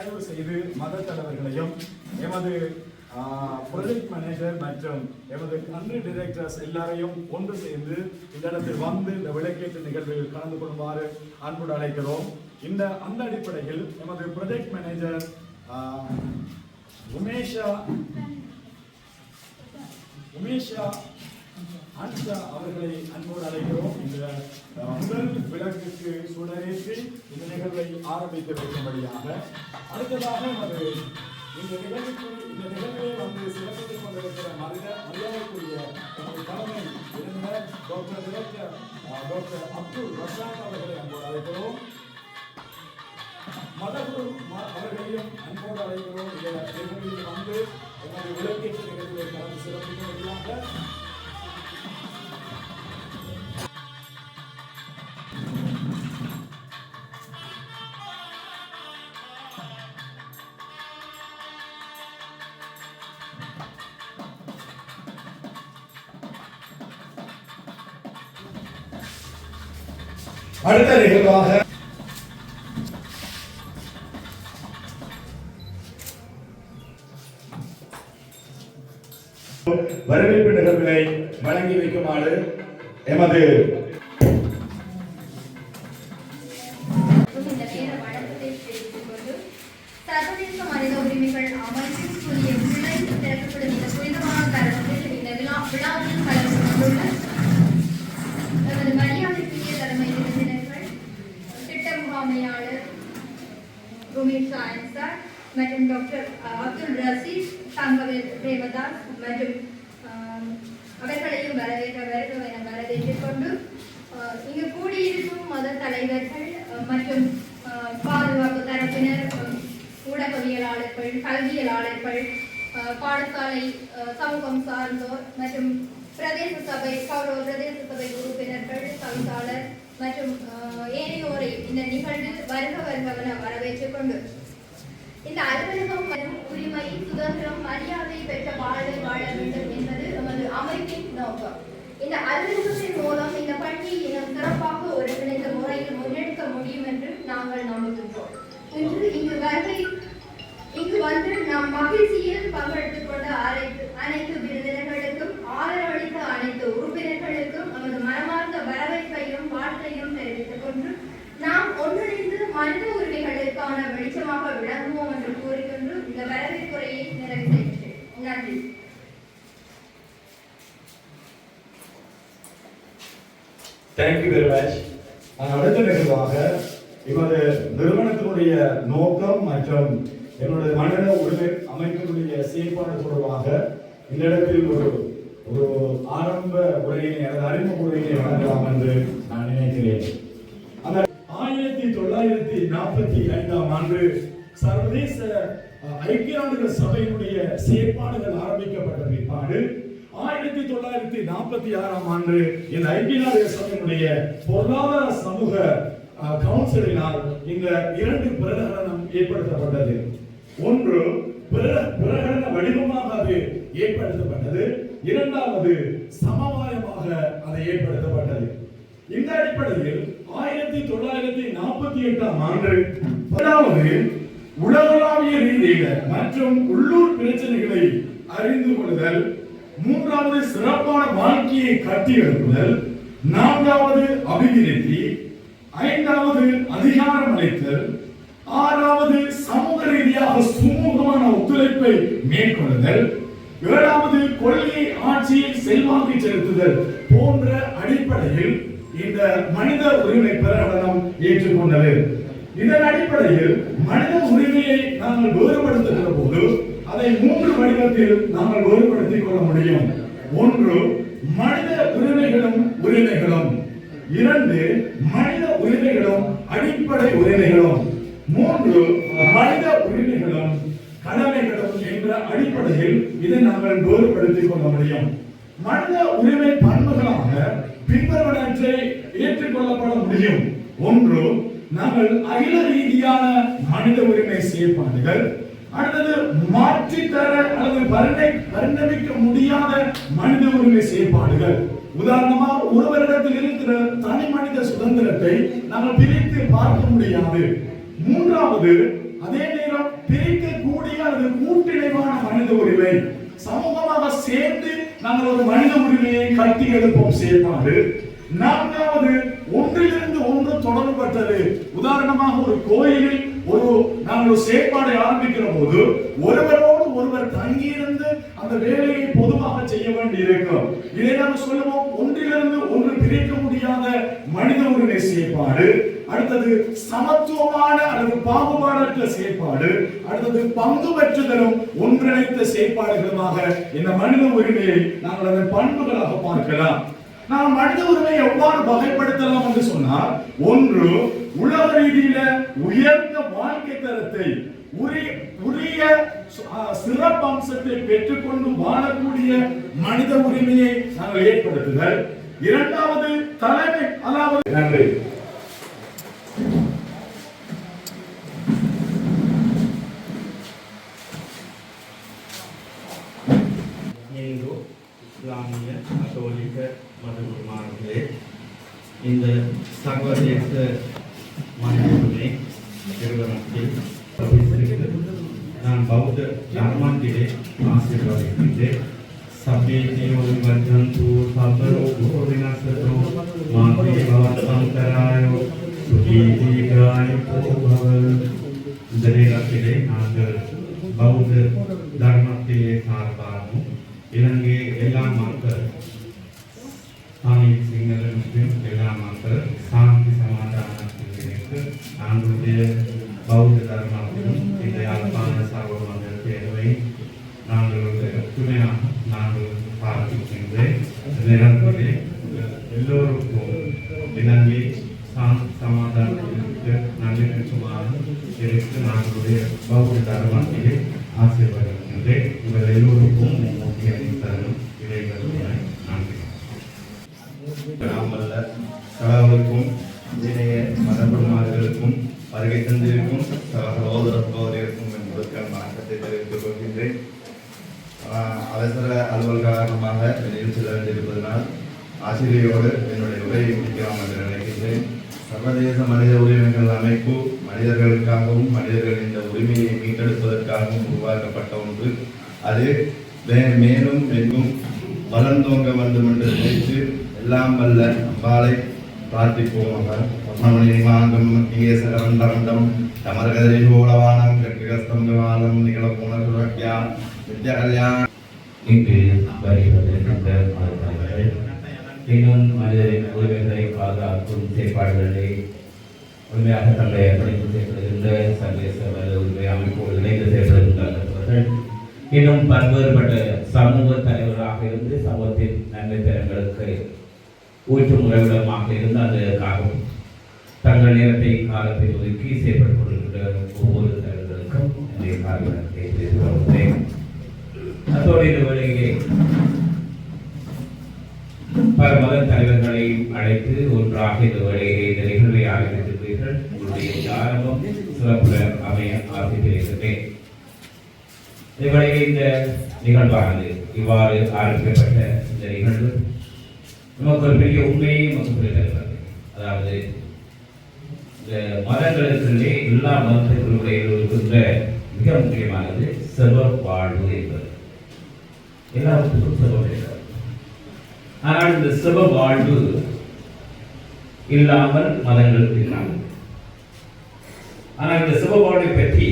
தயவு செய்து மத தலைவர்களையும் எமது ப்ரொஜெக்ட் மேனேஜர் மற்றும் எமது கண்ட்ரி டிரெக்டர்ஸ் எல்லாரையும் ஒன்று சேர்ந்து இந்த இடத்தில் வந்து இந்த விளக்கேற்று நிகழ்வில் கலந்து கொள்ளுமாறு அன்புடன் அழைக்கிறோம். இந்த அந்த அடிப்படையில் எமது ப்ரொஜெக்ட் மேனேஜர் உமேஷா உமேஷா அன்ஷா அவர்களை அன்போடு அழைக்கிறோம். இந்த முதல் விளக்குக்கு சுடரேற்றி இந்த நிகழ்வை ஆரம்பித்து வைக்கும்படியாக அடுத்ததாக நமது இந்த நிகழ்வுக்கு இந்த நிகழ்வை வந்து சிறப்பித்துக் கொண்டிருக்கிற மனித மரியாதைக்குரிய நமது தலைமை விருந்தினர் doctor director doctor Abdul Rashad அவர்களை அன்போடு அழைக்கிறோம். மதகுரு அவர்களையும் அன்போடு அழைக்கிறோம். இந்த நிகழ்வில் வந்து எனது விளக்கேற்ற நிகழ்வை கலந்து சிறப்பிக்கும்படியாக அடுத்த நிகழ்வாக தங்கவேல் பிரேமதாஸ் மற்றும் அவர்களையும் வரவேற்ற வருக என வரவேற்றுக் கொண்டு இங்கு கூடியிருக்கும் மத தலைவர்கள் மற்றும் பாதுகாப்பு தரப்பினர் ஊடகவியலாளர்கள் கல்வியலாளர்கள் பாடசாலை சமூகம் சார்ந்தோர் மற்றும் பிரதேச சபை கௌரவ பிரதேச சபை உறுப்பினர்கள் தவிசாளர் மற்றும் ஏனையோரை இந்த நிகழ்வில் வருக வருகவன வரவேற்றுக் கொண்டு இந்த அலுவலகம் உரிமை சுதந்திரம் மரியாதை பெற்ற வாழ்வை வாழ வேண்டும் என்பது நமது அமைப்பின் நோக்கம். இந்த அலுவலகத்தின் மூலம் இந்த பள்ளியை இன்னும் சிறப்பாக ஒருங்கிணைந்த முறையில் முன்னெடுக்க முடியும் என்று நாங்கள் நம்புகின்றோம். இன்று இங்கு வருகை இங்கு வந்து நாம் மகிழ்ச்சியில் பங்கெடுத்துக் கொண்ட அரை தேங்க்யூ வெரி மச் அடுத்த நிகழ்வாக எமது நிறுவனத்தினுடைய நோக்கம் மற்றும் என்னுடைய மனித உரிமை அமைப்பினுடைய செயல்பாடு தொடர்பாக இந்த இடத்தில் ஒரு ஒரு ஆரம்ப உரையினை அல்லது அறிமுக உரையினை வழங்கலாம் என்று நான் நினைக்கிறேன். அந்த ஆயிரத்தி தொள்ளாயிரத்தி நாற்பத்தி ஐந்தாம் ஆண்டு சர்வதேச ஐக்கிய நாடுகள் சபையினுடைய செயற்பாடுகள் ஆரம்பிக்கப்பட்ட பிற்பாடு ஆயிரத்தி தொள்ளாயிரத்தி நாற்பத்தி ஆறாம் ஆண்டு இந்த ஐக்கிய நாடுகள் சபையினுடைய பொருளாதார சமூக கவுன்சிலினால் இந்த இரண்டு பிரகடனம் ஏற்படுத்தப்பட்டது. ஒன்று பிரகடன வடிவமாக அது ஏற்படுத்தப்பட்டது. இரண்டாவது சமவாயமாக அது ஏற்படுத்தப்பட்டது. இந்த அடிப்படையில் ஆயிரத்தி தொள்ளாயிரத்தி நாற்பத்தி எட்டாம் ஆண்டு அதாவது உலகளாவிய ரீதியில மற்றும் உள்ளூர் பிரச்சனைகளை அறிந்து கொள்ளுதல் மூன்றாவது சிறப்பான வாழ்க்கையை கட்டி எழுப்புதல் நான்காவது அபிவிருத்தி ஐந்தாவது அதிகாரம் அளித்தல் ஆறாவது சமூக ரீதியாக சுமூகமான ஒத்துழைப்பை மேற்கொள்ளுதல் ஏழாவது கொள்கை ஆட்சியில் செல்வாக்கு செலுத்துதல் போன்ற அடிப்படையில் இந்த மனித உரிமை பிரகடனம் ஏற்றுக்கொண்டது. இதன் அடிப்படையில் மனித உரிமையை நாங்கள் வேறுபடுத்துகிற போது அதை மூன்று வடிவத்தில் நாங்கள் வேறுபடுத்திக் கொள்ள முடியும். ஒன்று மனித உரிமைகளும் உரிமைகளும். இரண்டு மனித உரிமைகளும் அடிப்படை உரிமைகளும். மூன்று மனித உரிமைகளும் கடமைகளும் என்ற அடிப்படையில் இதை நாங்கள் வேறுபடுத்திக் கொள்ள முடியும். மனித உரிமை பண்புகளாக பின்வருவனவற்றை ஏற்றுக்கொள்ளப்பட முடியும். ஒன்று நாங்கள் அகில ரீதியான மனித உரிமை செயற்பாடுகள் அல்லது மாற்றித்தர அல்லது வருணை பரிணமிக்க முடியாத மனித உரிமை செயற்பாடுகள் உதாரணமா ஒருவரிடத்தில் இருக்கிற தனி மனித சுதந்திரத்தை நாங்கள் பிரித்து பார்க்க முடியாது. மூன்றாவது அதே நேரம் பிரிக்கக்கூடிய அல்லது கூட்டிணைவான மனித உரிமை சமூகமாக சேர்ந்து நாங்கள் ஒரு மனித உரிமையை கட்டி எழுப்போம் செயல்பாடு. நான்காவது ஒன்றிலிருந்து ஒன்று தொடர்பட்டது உதாரணமாக ஒரு கோயிலில் ஒரு நாங்கள் ஒரு செயற்பாடை ஆரம்பிக்கிற போது ஒருவரோடு ஒருவர் தங்கியிருந்து அந்த வேலையை பொதுவாக செய்ய வேண்டி இருக்கும் இதை நாம் சொல்லுவோம். ஒன்றிலிருந்து ஒன்று பிரிக்க முடியாத மனித உரிமை செயற்பாடு. அடுத்தது சமத்துவமான அல்லது பாகுபாடற்ற செயற்பாடு. அடுத்தது பங்கு பெற்றுதலும் ஒன்றிணைத்த செயற்பாடுகளுமாக இந்த மனித உரிமையை நாங்கள் அதன் பண்புகளாக பார்க்கலாம். நாம் மனித உரிமையை எவ்வாறு வகைப்படுத்தலாம் என்று சொன்னால் ஒன்று உலக ரீதியில உயர்ந்த வாழ்க்கை தரத்தை உரிய உரிய சிறப்பம்சத்தை பெற்றுக்கொண்டு வாழக்கூடிய மனித உரிமையை நாங்கள் ஏற்படுத்துதல். இரண்டாவது தலைமை அதாவது நன்றி. இஸ்லாமிய கத்தோலிக்க இந்த சர்வதேச மனிதனை நிறுவனத்தில் எல்லோருக்கும் இணங்கி சாந்தி சமாதானத்திற்கு நல்லிணக்கமாக இருக்கு நாங்களுடைய பௌத்த தர்மத்திலே ஆசீர்வதிக்கின்றேன் உங்கள் எல்லோருக்கும் முக்கிய தரும் இறைவனுடைய நன்றி கிராமல்ல சகோதரருக்கும் இணைய மதகுருமார்களுக்கும் வருகை தந்திருக்கும் சகோதர ஆசிரியரோடு என்னுடைய உரையை முடிக்கலாம் என்று நினைக்கின்றேன். சர்வதேச மனித உரிமைகள் அமைப்பு மனிதர்களுக்காகவும் மனிதர்களின் இந்த உரிமையை மீட்டெடுப்பதற்காகவும் உருவாக்கப்பட்ட ஒன்று. அது மேலும் எங்கும் வளர்ந்தோங்க வேண்டும் என்று நினைத்து எல்லாம் வல்ல அம்பாலை பிரார்த்திப்போமாக. பத்மமணி மாங்கம் மத்திய சரவண்டரண்டம் தமரகதிரில் ஓலவானம் கட்டுகஸ்தம் வானம் நிகழப்போன சுரக்யா நித்ய கல்யாணம் இங்கு இன்னும் மனிதரின் உரிமைகளை பாதுகாக்கும் செயற்பாடுகளை. உண்மையாக தங்களை அர்ப்பணித்து செயல்படுகின்ற சர்வதேச மனித உரிமை அமைப்போடு இணைந்து செயல்படுகின்றார்கள். இன்னும் பல்வேறுபட்ட சமூக தலைவர்களாக இருந்து சமூகத்தின் நன்மை பெறங்களுக்கு ஊற்றும் உறவிடமாக இருந்து அதற்காகவும் தங்கள் நேரத்தை காலத்தை ஒதுக்கி செயல்பட்டுக் கொண்டிருக்கின்ற ஒவ்வொரு தலைவர்களுக்கும் என்னுடைய காரணத்தை தெரிவித்துக் கொள்கிறேன். அத்தோடு இந்த வேளையிலே பல மத தலைவர்களையும் அழைத்து ஒன்றாக இந்த வேளையிலே இந்த நிகழ்வை ஆரம்பித்திருப்பீர்கள் உங்களுடைய ஆரம்பம் சிறப்புடன் அமைய ஆரம்பித்திருக்கிறேன். இந்த இந்த நிகழ்வானது இவ்வாறு ஆரம்பிக்கப்பட்ட இந்த நிகழ்வு நமக்கு ஒரு பெரிய உண்மையை நமக்கு சொல்லித் அதாவது இந்த மதங்களுக்குள்ளே எல்லா மதத்திற்குள்ளே இருக்கின்ற மிக முக்கியமானது செல்வ வாழ்வு என்பது. எல்லாத்துக்கும் செல்வம் இருக்கிறது ஆனால் இந்த சிவ வாழ்வு இல்லாமல் மதங்கள் இல்லாமல். ஆனால் இந்த சிவ வாழ்வை பற்றி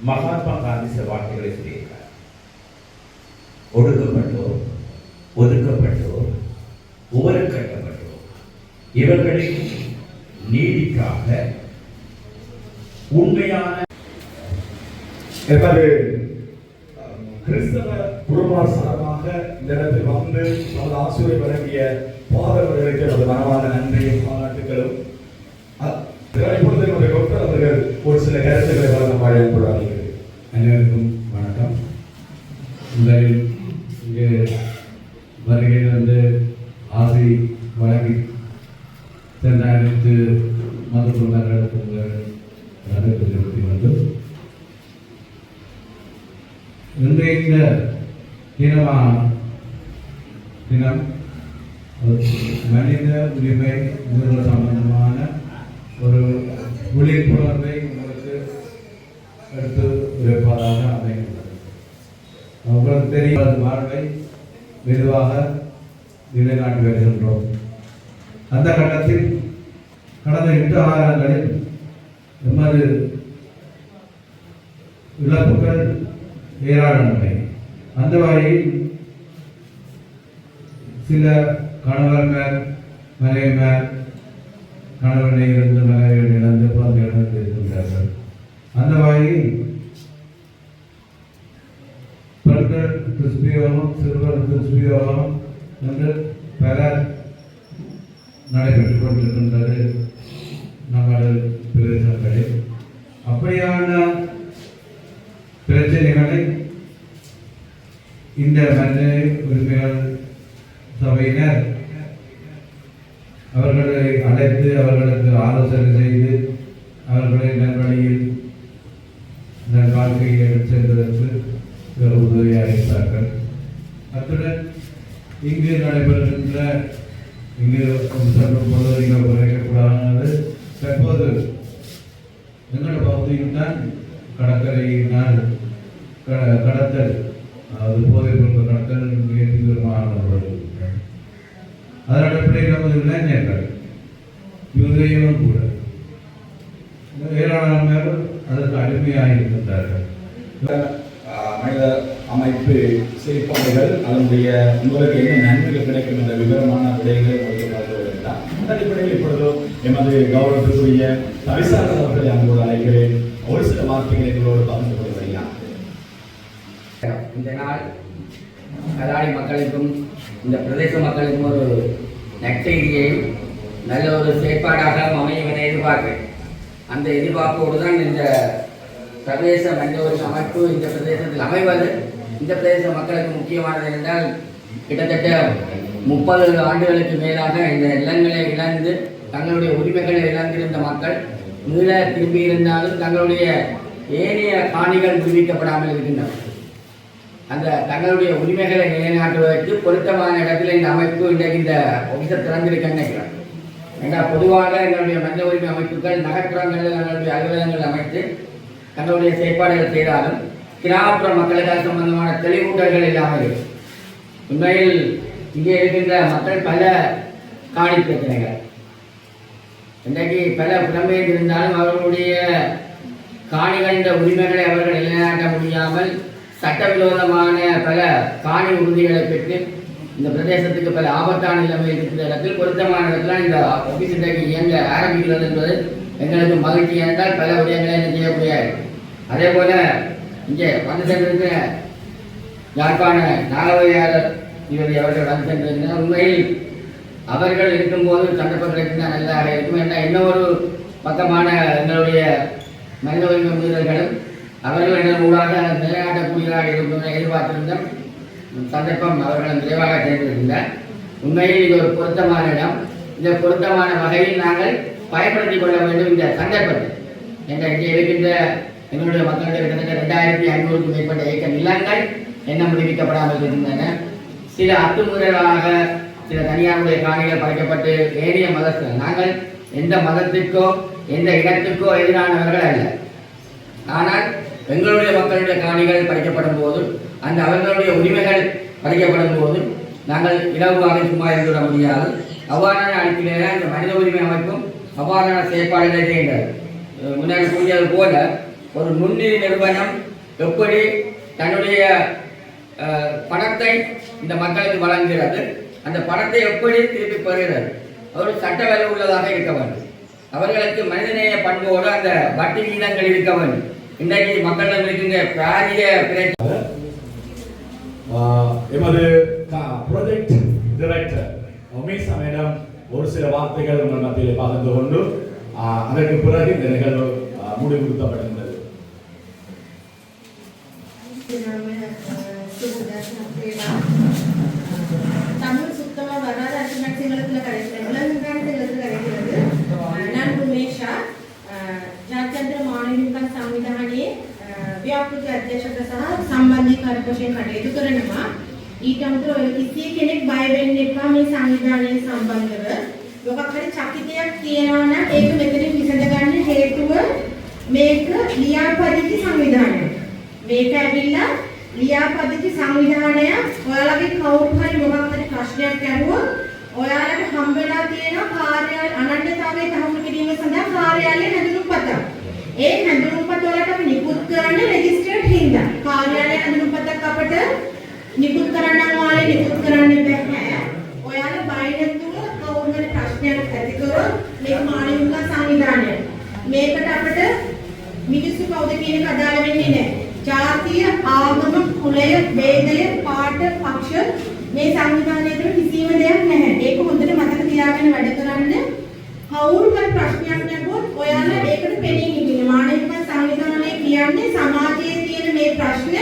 மகாத்மா காந்தி சில வார்த்தைகளை சொல்லியிருக்கார் ஒடுக்கப்பட்டோர் ஒதுக்கப்பட்டோர் உவரக்கட்டப்பட்டோர் இவர்களின் நீதிக்காக உண்மையான எமது கிறிஸ்தவ குருமார் சார்பாக இந்த இடத்தில் வந்து நமது ஆசிரியர் வழங்கிய பாதவர்களுக்கு நமது மனமான நன்றியும் பாராட்டுகளும். இப்பொழுது நம்முடைய டாக்டர் அவர்கள் ஒரு சில கருத்துக்களை வழங்க வழங்கப்படுவார்கள் அனைவருக்கும் வணக்கம். முதலில் இங்கு வருகை வந்து ஆசை வழங்கி சென்ற இன்றைய தினமான தினம் மனித உரிமை மீறல் சம்பந்தமான ஒரு விழிப்புணர்வை உங்களுக்கு எடுத்து வைப்பதாக அமைந்துள்ளது உங்களுக்கு தெரியாத மார்பை வாழ்வை மெதுவாக நிலைநாட்டி வருகின்றோம் அந்த கட்டத்தில் கடந்த எட்டு ஆயிரங்களில் எமது இழப்புகள் ஏராளமில்லை அந்த வகையில் சில கணவர்கள் மனைவிமார் கணவனை இருந்து மனைவியை இழந்து குழந்தை இழந்து இருக்கின்றார்கள். அந்த வகையில் பெண்கள் துஷ்பிரயோகம் சிறுவர் துஷ்பிரயோகம் என்று பல நடைபெற்றுக் கொண்டிருக்கின்றது. நமது பிரதேசங்களில். அப்படியான பிரச்சனைகளை இந்த மனித உரிமைகள் சபையினர் அவர்களை அழைத்து அவர்களுக்கு ஆலோசனை செய்து அவர்களை நல்வழியில் நல் வாழ்க்கையை எடுத்து செல்வதற்கு ஒரு உதவியாக இருந்தார்கள் அத்துடன் இங்கு நடைபெறுகின்ற இங்கு சொல்லும் பொழுது இங்கே குறைக்கக்கூடாது தற்போது எங்களோட பகுதியில் தான் கடற்கரையினால் க- கடத்தல். அது போதைப் பொருள் கடத்தல் மிக தீவிரமாக நடைபெறுகிறது அதன் அடிப்படையில் நமது இளைஞர்கள் இவர்களையும் கூட ஏராளமானவர்கள் அதற்கு அடிமையாக இருக்கின்றார்கள். மனித அமைப்பு செயற்பாடுகள் அதனுடைய உங்களுக்கு என்ன நன்மைகள் கிடைக்கும் என்ற விவரமான விடைகளை உங்களுக்கு பார்த்து வருகிறார் அந்த அடிப்படையில் இப்பொழுது எமது கௌரவத்துக்குரிய தவிசாளர் அவர்களை அன்போடு அழைக்கிறேன். ஒரு சில வார்த்தைகளை எங்களோடு பகிர்ந்து கொள்வதையா இந்த நாள் கலாடி மக்களுக்கும் இந்த பிரதேச மக்களுக்கும் ஒரு நற்செய்தியை நல்ல ஒரு செயற்பாடாக அமையும் என எதிர்பார்க்கிறேன் அந்த எதிர்பார்ப்போடு தான் இந்த பிரதேச மனித அமைப்பு இந்த பிரதேசத்தில் அமைவது. இந்த பிரதேச மக்களுக்கு முக்கியமானது என்றால் கிட்டத்தட்ட முப்பது ஆண்டுகளுக்கு மேலாக இந்த நிலங்களை இழந்து தங்களுடைய உரிமைகளை இழந்திருந்த மக்கள் மீள திரும்பி இருந்தாலும் தங்களுடைய ஏனைய காணிகள் விடுவிக்கப்படாமல் இருக்கின்றன. அந்த தங்களுடைய உரிமைகளை நிலைநாட்டுவதற்கு பொருத்தமான இடத்துல இந்த அமைப்பு இன்றைக்கு இந்த ஒபிசை திறந்திருக்கேன்னு நினைக்கிறேன் பொதுவாக எங்களுடைய மனித உரிமை அமைப்புகள் நகர்ப்புறங்களில் தங்களுடைய அலுவலகங்கள் அமைத்து தங்களுடைய செயற்பாடுகள் செய்தாலும் கிராமப்புற மக்களுக்காக சம்பந்தமான தெளிவூட்டல்கள் இல்லாமல் இருக்கும் உண்மையில் இங்கே இருக்கின்ற மக்கள் பல காணி பிரச்சனைகள். இன்றைக்கு பல புலம்பெயர்ந்து இருந்தாலும் அவர்களுடைய காணிகளின் உரிமைகளை அவர்கள் நிலைநாட்ட முடியாமல் சட்டவிரோதமான பல காணி உறுதிகளை பெற்று இந்த பிரதேசத்துக்கு பல ஆபத்தான நிலைமை இருக்கிற இடத்தில் பொருத்தமான இடத்துல இந்த ஆபீஸ் இன்றைக்கு இயங்க ஆரம்பிக்கிறது என்பது எங்களுக்கு மகிழ்ச்சி என்றால் பல விடயங்களை என்ன செய்யக்கூடிய அதே போல இங்கே வந்து சென்றிருக்கிற யாழ்ப்பாண நாகவையாளர் இவர் அவர்கள் வந்து சென்றிருக்கிறார். உண்மையில் அவர்கள் இருக்கும்போது சந்தர்ப்பம் தான் நல்லாக இருக்கும் என்ன ஒரு பக்கமான எங்களுடைய மனித உரிமை மீறல்களும் அவர்களிடம் ஊடாக நிலைநாட்டக்கூடியதாக இருக்கும் என எதிர்பார்த்திருந்தோம். சந்தர்ப்பம் அவர்களிடம் விரைவாக தேர்ந்தெடுக்கின்றார் உண்மையில் இது ஒரு பொருத்தமான இடம். இந்த பொருத்தமான வகையில் நாங்கள் பயன்படுத்திக் கொள்ள வேண்டும் இந்த சந்தர்ப்பத்தை என்ற இங்கே இருக்கின்ற எங்களுடைய மக்களுடைய கிட்டத்தட்ட ரெண்டாயிரத்தி ஐநூறுக்கும் மேற்பட்ட ஏக்கர் நிலங்கள் என்ன முடிவிக்கப்படாமல் இருக்கின்றன. சில அத்துமுறைகளாக சில தனியாருடைய காணிகள் படைக்கப்பட்டு ஏனைய மதத்தில் நாங்கள் எந்த மதத்திற்கோ எந்த இடத்துக்கோ எதிரானவர்கள் அல்ல. ஆனால் எங்களுடைய மக்களுடைய காணிகள் படைக்கப்படும் போது அந்த அவர்களுடைய உரிமைகள் படைக்கப்படும் போது நாங்கள் இலகுவாக சும்மா இருந்துவிட முடியாது. அவ்வாறான அடிப்படையில் இந்த மனித உரிமை அமைப்பும் அவ்வாறான செயற்பாடுகளை செய்கின்றது. முன்னாடி கூறியது போல ஒரு நுண்ணிதி நிறுவனம் எப்படி தன்னுடைய பணத்தை இந்த மக்களுக்கு வழங்குகிறது அந்த பணத்தை எப்படி திருப்பி பெறுகிறது ஒரு சட்ட வேலை உள்ளதாக இருக்க வேண்டும். அவர்களுக்கு மனிதநேய பண்போடு அந்த வட்டி விகிதங்கள் இருக்க வேண்டும். இன்றைக்கு மக்களிடம் இருக்கின்ற பாரிய எமது ப்ராஜெக்ட் டைரக்டர் உமேஷ் மேடம் ஒரு சில வார்த்தைகள் உங்கள் மத்தியில் பகிர்ந்து கொண்டு அதற்கு பிறகு இந்த நிகழ்வு முடிவுறுத்தப்படுகின்றது தமிழ் சுத்தமா வராத அர்த்தநாட்சியங்களத்துல கிடைக்கிறது விலங்குகாலத்துல ව්‍යාපෘති අධ්‍යක්ෂක සහ සම්බන්ධීකාරක වශයෙන් කටයුතු කරනවා. ඊට අමතරව ඔය කිසි කෙනෙක් බය වෙන්න එපා මේ සංවිධානය සම්බන්ධව. මොකක් හරි චකිතයක් තියෙනවා නම් ඒක මෙතනින් විසඳගන්න හේතුව මේක ලියාපදිංචි සංවිධානයක්. මේක ඇවිල්ලා ලියාපදිංචි සංවිධානය ඔයාලගේ කවුරු හරි මොකක් හරි ප්‍රශ්නයක් ඇහුවොත් ඔයාලට හම්බ වෙලා තියෙන කාර්යාලය අනන්‍යතාවයේ තහවුරු කිරීම සඳහා කාර්යාලය හැඳුනුම්පතක්. ඒ හැඳුනුම්පත වලට අපි නිකුත් කරන්නේ රෙජිස්ටර්ඩ් හින්දා. කාර්යාලය හැඳුනුම්පතක් අපිට නිකුත් කරන්න ඕනේ නිකුත් කරන්න බැහැ. ඔයාලා බය නැතුව කවුරු හරි ප්‍රශ්නයක් ඇති කරොත් මේක මානවික සංවිධානය. මේකට අපිට මිනිස්සු කවුද කියන එක අදාළ වෙන්නේ නැහැ. ජාතිය, ආගම, කුලය, ભેදය, පාට, පක්ෂ මේ සංවිධානයේ කිසිම දෙයක් නැහැ. ඒක හොඳට මතක තියාගෙන වැඩ කරන්න. කවුරු හරි ප්‍රශ්නයක් නැගුවොත් ඔයාලා ඒකට පෙනී හිටින්න. මානවික සංවිධානය කියන්නේ සමාජයේ තියෙන මේ ප්‍රශ්න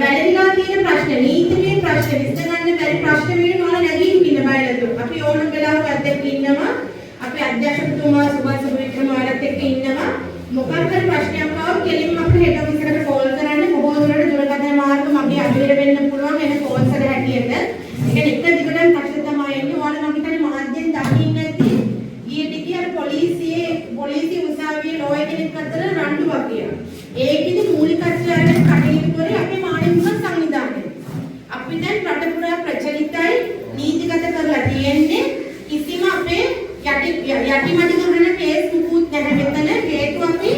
වැඩිලා තියෙන ප්‍රශ්න, නීතිමය ප්‍රශ්න, විසඳගන්න බැරි ප්‍රශ්න වලින් ඔයාලා නැගී හිටින්න බය නැතුව. අපි ඕනම වෙලාවක අධ්‍යක්ෂ ඉන්නවා. අපි අධ්‍යක්ෂකතුමා සුභාෂ වික්‍රම ඔයාලත් එක්ක ඉන්නවා. මොකක් හරි ප්‍රශ්නයක් ආවොත් කෙලින්ම අපිට හෙඩ් ඔෆිස් එකට කෝල් කරන්න බොහෝ දුරට දුරකථන මාර්ග මගේ අඩුවෙර වෙන්න පුළුවන් වෙන කෝල්ස් වල හැටියට. ඒක එක දිගටම ප්‍රශ්න තමයි එන්නේ. ඔයාලා මම හිතන්නේ මාධ්‍යෙන් දකින්න ඇති. ඊයේ ටිකේ අර පොලිසියේ පොලිසිය උසාවියේ ලෝය කෙනෙක් අතර රණ්ඩුවක් කියලා. ඒකෙදි මූලිකත්වය අරගෙන කටයුතු කරේ අපේ මානවික සංවිධානය. අපි දැන් රට පුරා ප්‍රචලිතයි නීතිගත කරලා තියෙන්නේ කිසිම අපේ යටි යටිමඩි කරන කේස් මුකුත් නැහැ මෙතන හේතුව අපි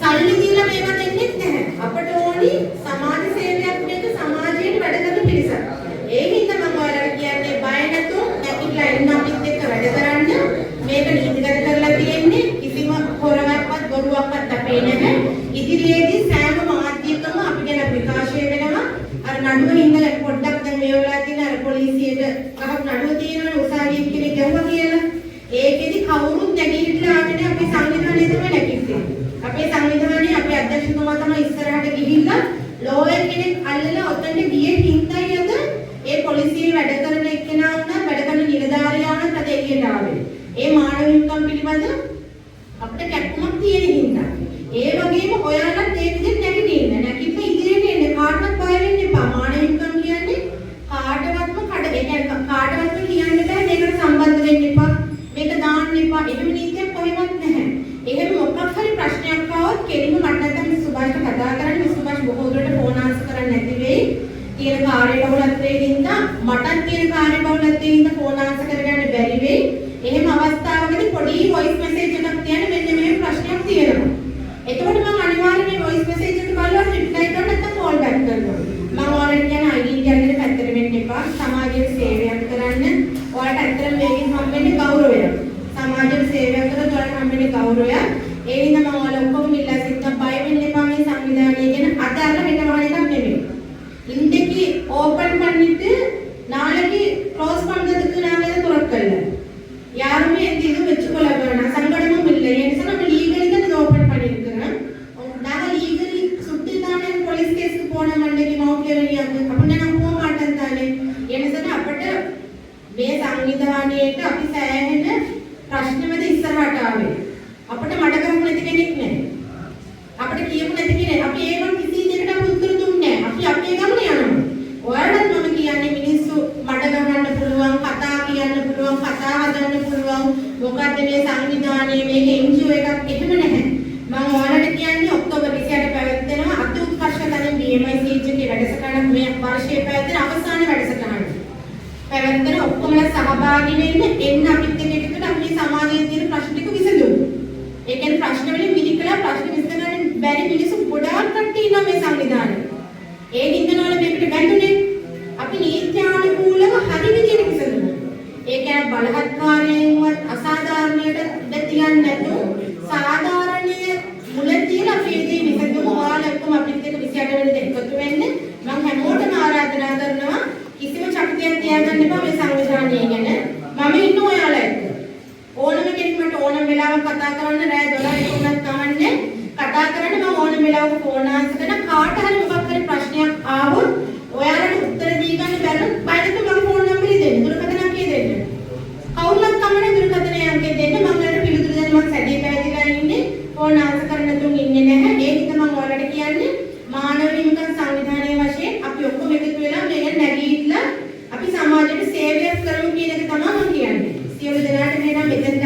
සල්ලි දීලා මේවා දෙන්නේ නැහැ. අපට ඕනි සමාජ සේවයක් මේක සමාජයට වැඩ කරන පිරිසක්. ඒ හින්දා මම ඔයාලට කියන්නේ බය නැතුව නැතිලා ඉන්න අපිත් එක්ක වැඩ කරන්න. මේක නීතිගත කරලා තියෙන්නේ කිසිම හොරවක්වත් බොරුවක්වත් අපේ නැහැ. ඉදිරියේදී සෑම මාධ්‍යකම අපි ගැන ප්‍රකාශය වෙනවා. අර නඩුව හින්දා පොඩ්ඩක් දැන් මේ වෙලාවේ තියෙන අර පොලිසියට අහක් නඩුව තියෙනවනේ උසාවියේ කෙනෙක් ගැහුවා කියලා. ඒකෙදි කවුරුත් නැගිටලා ආගෙන අපේ සංවිධානය තමයි නැගිටින්නේ. අපේ සංවිධානයේ අපේ අධ්‍යක්ෂකතුමා තමයි ඉස්සරහට ගිහිල්ලා ලෝයර් කෙනෙක් අල්ලලා ඔතනට ගියේ හින්දායි අද ඒ පොලිසියේ වැඩ කරන එක්කෙනා වුණා වැඩ කරන නිලධාරියා වුණත් අද එළියට ආවේ. ඒ මානව හිමිකම් පිළිබඳ අපිට කැක්කමක් තියෙන හින්දා. ඒ වගේම ඔයාලත් ඒ විදිහට නැගිටින්න. නැගිටලා ඉදිරියට එන්න කාටවත් බය වෙන්න එපා. මානව හිමිකම් කියන්නේ කාටවත්ම කඩ ඒ කියන්නේ කාටවත්ම කියන්න බෑ මේකට සම්බන්ධ වෙන්න එපා. මේක දාන්න එපා. එහෙම නීතියක් කොහෙවත් නැහැ. එහෙම මොකක් හරි ප්‍රශ්නයක් ආවොත් කෙලින්ම මට නැත්නම් මිස් සුභාෂ්ට කතා කරන්න මිස් සුභාෂ් බොහෝ දුරට ෆෝන් ආන්සර් කරන්නේ නැති වෙයි. තියෙන කාර්ය බහුලත්වයේ හින්දා මටත් තියෙන කාර්ය බහුලත්වයේ හින්දා ෆෝන් ආන්සර් කරගන්න බැරි වෙයි. එහෙම අවස්ථාවකදී පොඩි වොයිස් මෙසේජ් එකක් තියන්න මෙන්න මෙහෙම ප්‍රශ්නයක් තියෙනවා. එතකොට මම අනිවාර්යයෙන් මේ වොයිස් මෙසේජ් එක බලලා රිප්ලයි කරන්න නැත්නම් කෝල් බෑක් කරනවා. මම ඔයාලට කියන අයිඩෙන්ටි අරගෙන පැත්තට වෙන්න එපා. සමාජයේ සේවයක් කරන්න. ඔයාලට ඇත්තටම මේකෙන් හම්බෙන්නේ ගෞරවයක්. සමාජයේ සේවයක් කරලා ඔයාලට හම්බෙන්නේ ගෞරවයක්. ඒ හින්දා මම සංවිධානයේට අපි සෑහෙන ප්‍රශ්නවල ඉස්සරහට ආවේ. අපිට මඩ කරපු නැති කෙනෙක් නැහැ. අරහත් වාරයෙන්වත් අසාධාරණයට ඉඩ තියන්නේ නැතුව සාධාරණ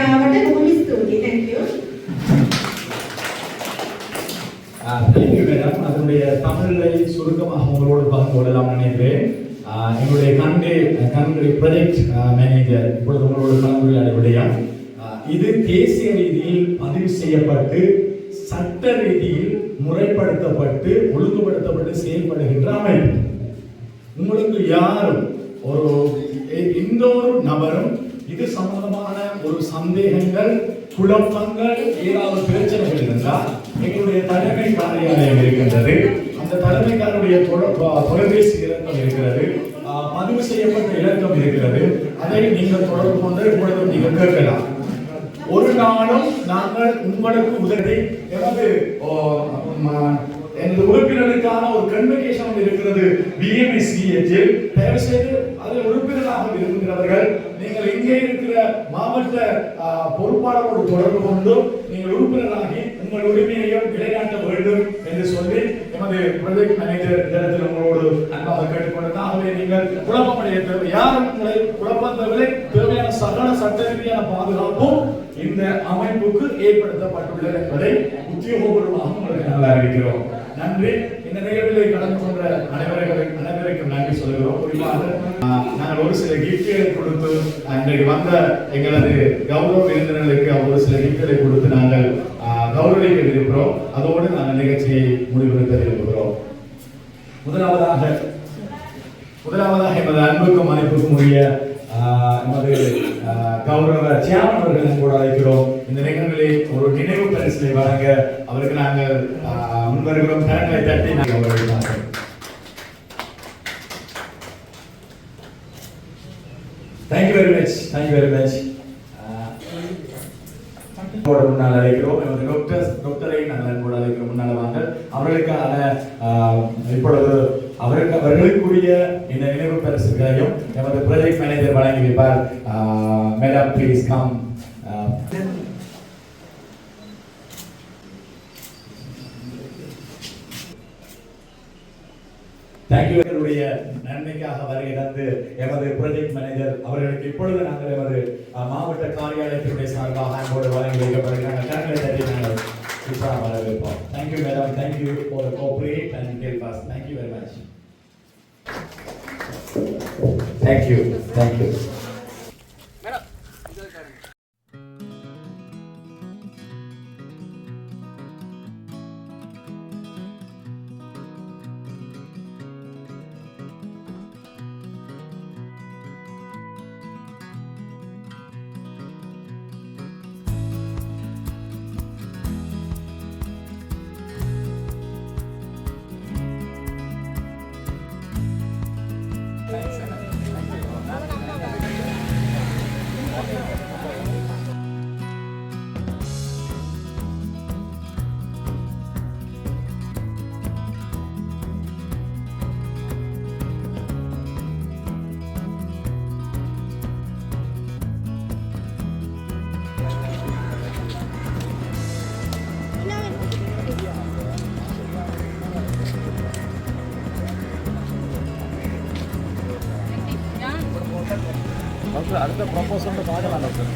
அவர்கிட்ட ஹோலி ஸ்தூதி thank you thank you madam அதனுடைய தமிழை சுருக்கமாக உங்களோடு பகிர்ந்து கொள்ளலாம் நினைக்கிறேன் எங்களுடைய கண்டு கண்களுடைய ப்ரொஜெக்ட் மேனேஜர் இப்பொழுது உங்களோட கலந்துரையாடவுடைய இது தேசிய ரீதியில் பதிவு செய்யப்பட்டு சட்ட ரீதியில் முறைப்படுத்தப்பட்டு ஒழுங்குபடுத்தப்பட்டு செயல்படுகின்ற அமைப்பு உங்களுக்கு யாரும் ஒரு எந்த ஒரு நபரும் இது சம்பந்தமான ஒரு சந்தேகங்கள் குழப்பங்கள் ஏதாவது பிரச்சனைகள் இருந்தால் எங்களுடைய தலைமை காரியாலயம் இருக்கின்றது. அந்த தலைமைக்காரருடைய தொலைபேசி இலக்கம் இருக்கிறது. பதிவு செய்யப்பட்ட இலக்கம் இருக்கிறது. அதை நீங்கள் தொடர்பு கொண்டு இப்பொழுது நீங்கள் கேட்கலாம். ஒரு நாளும் நாங்கள் உங்களுக்கு உதவி எமது ஓ, எனது உறுப்பினருக்கான ஒரு கன்வெகேஷன் இருக்கிறது. பிஎம்எஸ்பிஎச்சில் தயவு செய்து அதில் உறுப்பினராக இருக்கின்றவர்கள் நீங்கள் இங்கே இருக்கிற மாவட்ட பொறுப்பாளரோடு தொடர்பு கொண்டு நீங்கள் உறுப்பினராகி உங்கள் உரிமையையும் நிலைநாட்ட வேண்டும் என்று சொல்லி எமது ப்ரொஜெக்ட் மேனேஜர் இடத்தில் உங்களோடு அன்பாக கேட்டுக்கொண்டு ஆகவே நீங்கள் குழப்பமடைய தேவை. யாரும் உங்களை குழப்பம் தேவை தேவையான சகல சட்ட ரீதியான பாதுகாப்பும் இந்த அமைப்புக்கு ஏற்படுத்தப்பட்டுள்ளது என்பதை உத்தியோகபூர்வமாக உங்களுக்கு நல்லா அறிவிக்கிறோம். நன்றி. இந்த நிகழ்வில் கலந்து கொண்ட அனைவரை அனைவருக்கும் நன்றி சொல்கிறோம் குறிப்பாக ஆஹ், நாங்கள் ஒரு சில கிஃப்ட்களை கொடுத்து இன்றைக்கு வந்த எங்களது கௌரவ விருந்தினர்களுக்கு ஒரு சில கிஃப்ட்களை கொடுத்து நாங்கள் கௌரவிக்க விரும்புகிறோம். அதோடு நாங்கள் நிகழ்ச்சியை முடிவெடுக்க விரும்புகிறோம் முதலாவதாக முதலாவதாக எமது அன்புக்கும் மதிப்புக்கும் உரிய ஆஹ், எமது கௌரவ சியாமன் அவர்களும் கூட அழைக்கிறோம். இந்த நிகழ்விலே ஒரு நினைவு பரிசிலை வழங்க அவருக்கு நாங்கள் முன்வருகிறோம். கரங்களை தட்டி நாங்கள் அவர்களுக்கு thank you very much thank you very much முன்னால் அழைக்கிறோம். எமது டாக்டர் டாக்டரை நாங்கள் கூட அழைக்கிறோம். முன்னால் வாங்க. அவர்களுக்கான ஆஹ், இப்பொழுது அவருக்கு அவர்களுக்குரிய இந்த நினைவு பரிசுகளையும் எமது ப்ராஜெக்ட் மேனேஜர் வழங்கி வைப்பார். மேடம் ப்ளீஸ் கம் தேங்க்யூ எங்களுடைய நன்மைக்காக வருகை தந்து எமது ப்ராஜெக்ட் மேனேஜர் அவர்களுக்கு இப்பொழுது நாங்கள் எமது அஹ், மாவட்ட காரியாலயத்தினுடைய சார்பாக அன்போடு வழங்கி வைக்கப்படுகிறாங்க கரங்களை தட்டி நாங்கள் உற்சாகம் வரவேற்போம் thank you madam thank you for cooperate and help us thank you very much thank you thank you அடுத்த ப்ரொபோசல் பார்க்கலாம் டாக்டர்